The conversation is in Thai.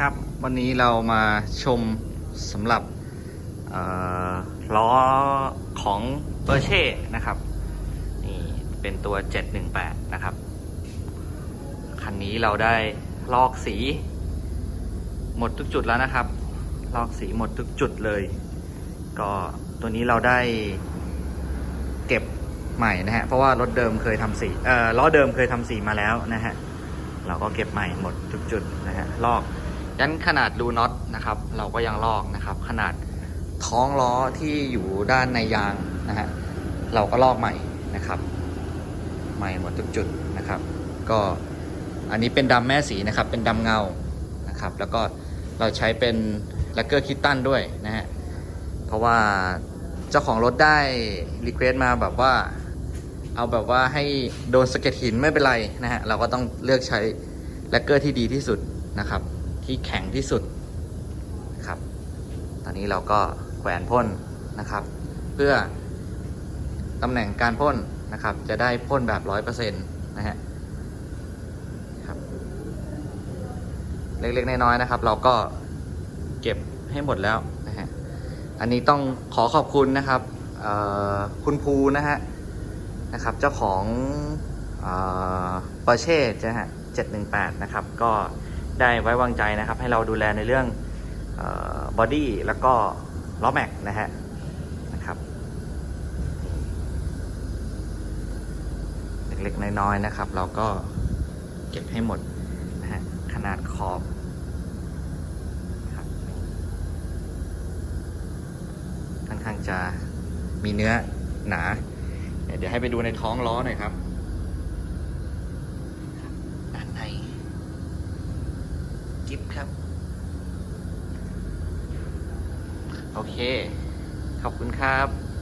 ครับวันนี้เรามาชมสำหรับล้อของเบอร์เช่นะครับนี่เป็นตัว 718 นะครับ คันนี้เราได้ลอกสี หมดทุกจุดแล้วนะครับ ลอกสีหมดทุกจุดเลย ก็ตัวนี้เราได้เก็บใหม่นะฮะเพราะว่ารถเดิมเคยทำสีเอ่อล้อเดิมเคยทำสีมาแล้วนะฮะเราก็เก็บใหม่หมดทุกจุดนะฮะลอก ยันขนาดรูน็อตนะครับ เราก็ยังลอกนะครับ ขนาดท้องล้อที่อยู่ด้านในยางนะฮะเราก็ลอกใหม่นะครับ ใหม่หมดทุกจุดนะครับ ก็อันนี้เป็นดำแม่สีนะครับ เป็นดำเงานะครับ แล้วก็เราใช้เป็นแลกเกอร์คิตตันด้วยนะฮะเพราะว่าเจ้าของรถได้รีเควสมาแบบว่าเอาแบบว่าให้โดนสะเก็ดหินไม่เป็นไรนะฮะเราก็ต้องเลือกใช้แลกเกอร์ที่ดีที่สุดนะครับ ที่แข็งที่สุดครับ ตอนนี้เราก็แขวนพ่นนะครับ เพื่อตำแหน่งการพ่นนะครับ จะได้พ่นแบบร้อยเปอร์เซ็นต์นะฮะครับ เล็กๆน้อยๆนะครับ เราก็เก็บให้หมดแล้วนะฮะ อันนี้ต้องขอขอบคุณนะครับคุณภูนะฮะนะครับ เจ้าของปอร์เช่นะฮะ718 นะครับ ก็ ได้ไว้วางใจนะครับ ให้เราดูแลในเรื่องบอดี้แล้วก็ล้อแม็กนะฮะนะครับเล็กๆน้อยๆนะครับ เราก็เก็บให้หมดนะฮะขนาดขอบค่อนข้างจะมีเนื้อหนา เดี๋ยวให้ไปดูในท้องล้อหน่อยครับด้านใน ลิปครับ โอเค ขอบคุณครับ